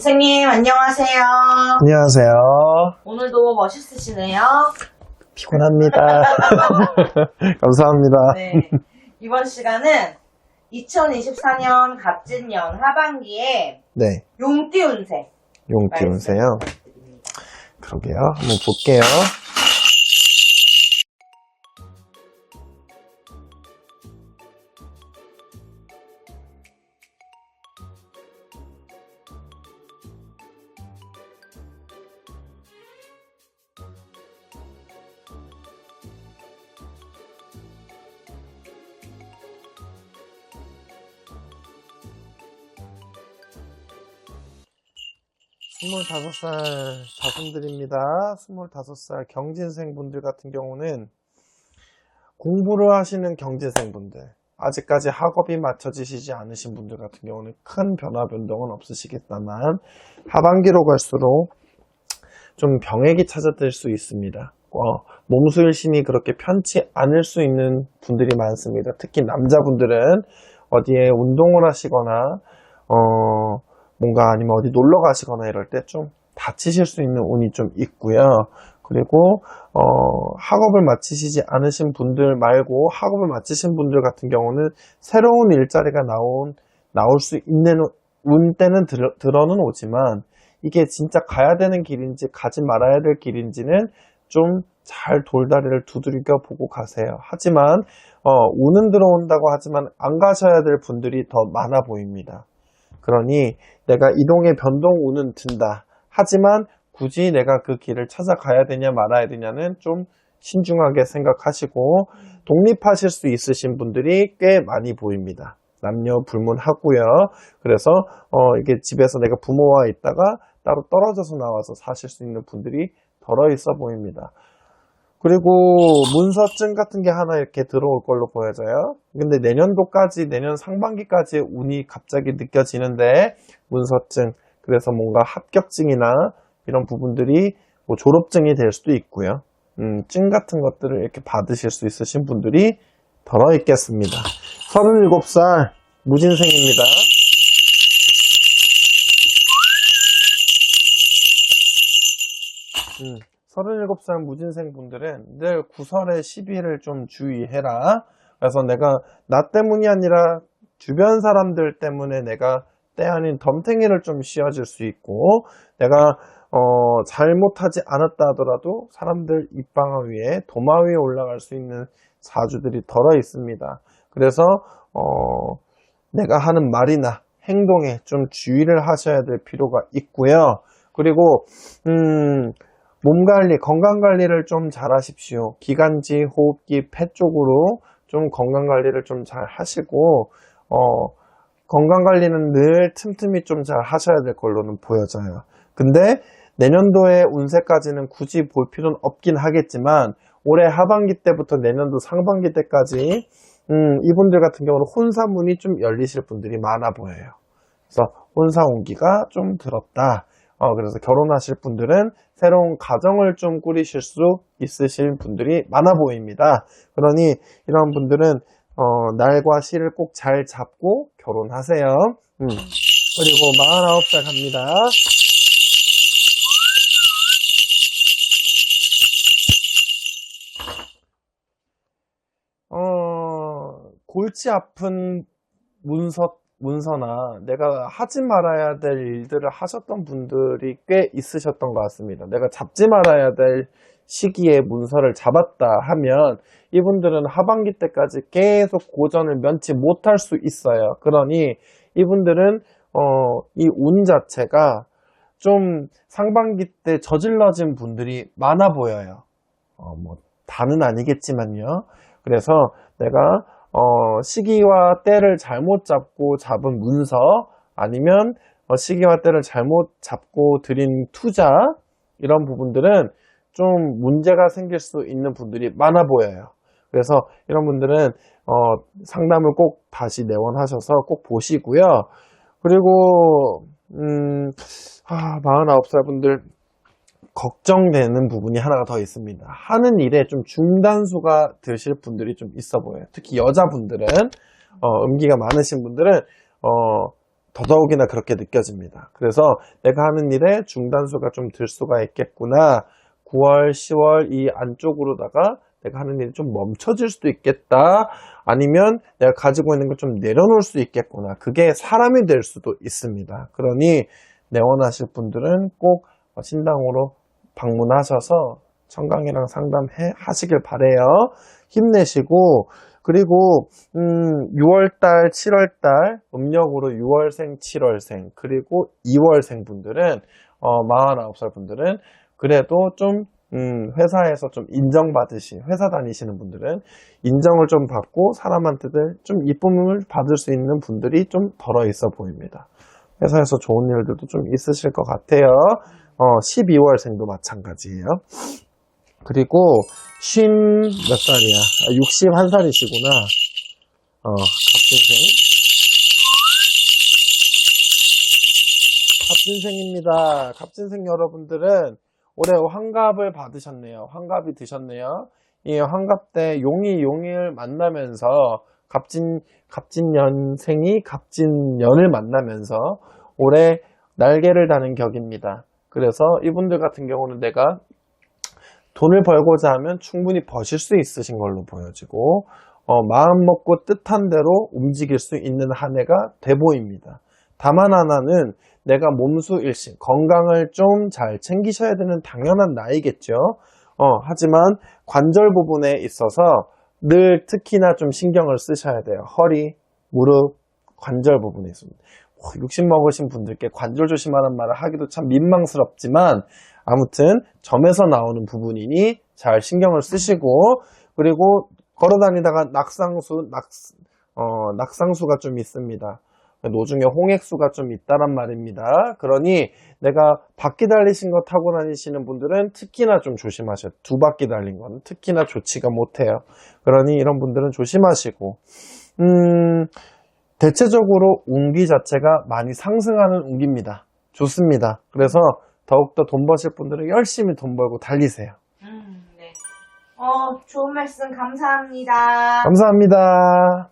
선생님, 안녕하세요. 안녕하세요. 오늘도 멋있으시네요. 피곤합니다. 감사합니다. 네. 이번 시간은 2024년 갑진년 하반기에 네, 용띠 운세. 용띠 운세요. 그러게요. 한번 볼게요. 스물다섯 살 자손들입니다. 스물다섯 살 경진생 분들 같은 경우는 공부를 하시는 경진생 분들, 아직까지 학업이 맞춰지시지 않으신 분들 같은 경우는 큰 변화 변동은 없으시겠다만 하반기로 갈수록 좀 병액이 찾아들 수 있습니다. 어, 몸수일신이 그렇게 편치 않을 수 있는 분들이 많습니다. 특히 남자분들은 어디에 운동을 하시거나 어, 뭔가 아니면 어디 놀러 가시거나 이럴 때 좀 다치실 수 있는 운이 좀 있고요. 그리고 어, 학업을 마치시지 않으신 분들 말고 학업을 마치신 분들 같은 경우는 새로운 일자리가 나온 나올 수 있는 운 때는 들어, 들어는 오지만 이게 진짜 가야 되는 길인지 가지 말아야 될 길인지는 좀 잘 돌다리를 두드려 보고 가세요. 하지만 어, 운은 들어온다고 하지만 안 가셔야 될 분들이 더 많아 보입니다. 그러니 내가 이동의 변동 운은 든다. 하지만 굳이 내가 그 길을 찾아가야 되냐 말아야 되냐는 좀 신중하게 생각하시고 독립하실 수 있으신 분들이 꽤 많이 보입니다. 남녀 불문하고요. 그래서 어, 이게 집에서 내가 부모와 있다가 따로 떨어져서 나와서 사실 수 있는 분들이 덜어 있어 보입니다. 그리고 문서증 같은 게 하나 이렇게 들어올 걸로 보여져요. 근데 내년도까지, 내년 상반기까지 운이 갑자기 느껴지는데, 문서증, 그래서 뭔가 합격증이나 이런 부분들이 뭐 졸업증이 될 수도 있고요. 음, 증 같은 것들을 이렇게 받으실 수 있으신 분들이 덜어 있겠습니다. 37살 무진생입니다. 음, 37살 무진생 분들은 늘 구설의 시비를 좀 주의해라. 그래서 내가 나 때문이 아니라 주변 사람들 때문에 내가 때 아닌 덤탱이를 좀 씌워줄 수 있고 내가 어, 잘못하지 않았다 하더라도 사람들 입방아 위에 도마 위에 올라갈 수 있는 사주들이 덜어 있습니다. 그래서 어, 내가 하는 말이나 행동에 좀 주의를 하셔야 될 필요가 있고요. 그리고 음, 몸 관리, 건강 관리를 좀 잘 하십시오. 기관지, 호흡기, 폐 쪽으로 좀 건강 관리를 좀 잘 하시고, 어, 건강 관리는 늘 틈틈이 좀 잘 하셔야 될 걸로는 보여져요. 근데 내년도의 운세까지는 굳이 볼 필요는 없긴 하겠지만, 올해 하반기 때부터 내년도 상반기 때까지, 음, 이분들 같은 경우는 혼사 문이 좀 열리실 분들이 많아 보여요. 그래서 혼사 온기가 좀 들었다. 어, 그래서 결혼하실 분들은 새로운 가정을 좀 꾸리실 수 있으신 분들이 많아 보입니다. 그러니 이런 분들은 어, 날과 시를 꼭 잘 잡고 결혼하세요. 음. 그리고 49살 갑니다. 어, 골치 아픈 문서 문서나 내가 하지 말아야 될 일들을 하셨던 분들이 꽤 있으셨던 것 같습니다. 내가 잡지 말아야 될 시기에 문서를 잡았다 하면 이분들은 하반기 때까지 계속 고전을 면치 못할 수 있어요. 그러니 이분들은 어, 이 운 자체가 좀 상반기 때 저질러진 분들이 많아 보여요. 어, 뭐 다는 아니겠지만요. 그래서 내가 어, 시기와 때를 잘못 잡고 잡은 문서 아니면 어, 시기와 때를 잘못 잡고 드린 투자 이런 부분들은 좀 문제가 생길 수 있는 분들이 많아 보여요. 그래서 이런 분들은 어, 상담을 꼭 다시 내원하셔서 꼭 보시고요. 그리고 음, 아, 49살 분들 걱정되는 부분이 하나가 더 있습니다. 하는 일에 좀 중단수가 되실 분들이 좀 있어 보여요. 특히 여자분들은, 어, 음기가 많으신 분들은, 어, 더더욱이나 그렇게 느껴집니다. 그래서 내가 하는 일에 중단수가 좀 들 수가 있겠구나. 9월, 10월 이 안쪽으로다가 내가 하는 일이 좀 멈춰질 수도 있겠다. 아니면 내가 가지고 있는 걸 좀 내려놓을 수 있겠구나. 그게 사람이 될 수도 있습니다. 그러니 내원하실 분들은 꼭 신당으로 방문하셔서 청강이랑 상담해 하시길 바래요. 힘내시고 그리고 음, 6월달, 7월달 음력으로 6월생, 7월생 그리고 2월생 분들은 어, 49살 분들은 그래도 좀 음, 회사에서 좀 인정받으시, 회사 다니시는 분들은 인정을 좀 받고 사람한테 좀 이쁨을 받을 수 있는 분들이 좀 덜어 있어 보입니다. 회사에서 좋은 일들도 좀 있으실 것 같아요. 어, 12월생도 마찬가지예요. 그리고 쉰 몇 살이야? 61살이시구나. 어, 갑진생. 갑진생입니다. 갑진생 여러분들은 올해 환갑을 받으셨네요. 환갑이 드셨네요. 이 환갑 때 용이 용을 만나면서 갑진, 갑진년생이 갑진년을 만나면서 올해 날개를 다는 격입니다. 그래서 이분들 같은 경우는 내가 돈을 벌고자 하면 충분히 버실 수 있으신 걸로 보여지고 어, 마음 먹고 뜻한 대로 움직일 수 있는 한 해가 돼 보입니다. 다만 하나는 내가 몸수 일신 건강을 좀 잘 챙기셔야 되는 당연한 나이겠죠. 어, 하지만 관절 부분에 있어서 늘 특히나 좀 신경을 쓰셔야 돼요. 허리, 무릎, 관절 부분에 있습니다. 60 먹으신 분들께 관절 조심하는 말을 하기도 참 민망스럽지만 아무튼 점에서 나오는 부분이니 잘 신경을 쓰시고 그리고 걸어 다니다가 낙상수 낙, 어, 낙상수가 좀 있습니다. 노중에 홍액수가 좀 있다란 말입니다. 그러니 내가 바퀴 달리신 거 타고 다니시는 분들은 특히나 좀 조심하셔요. 두 바퀴 달린 건 특히나 좋지가 못해요. 그러니 이런 분들은 조심하시고 음, 대체적으로 운기 자체가 많이 상승하는 운기입니다. 좋습니다. 그래서 더욱더 돈 버실 분들은 열심히 돈 벌고 달리세요. 음, 네. 어, 좋은 말씀 감사합니다. 감사합니다.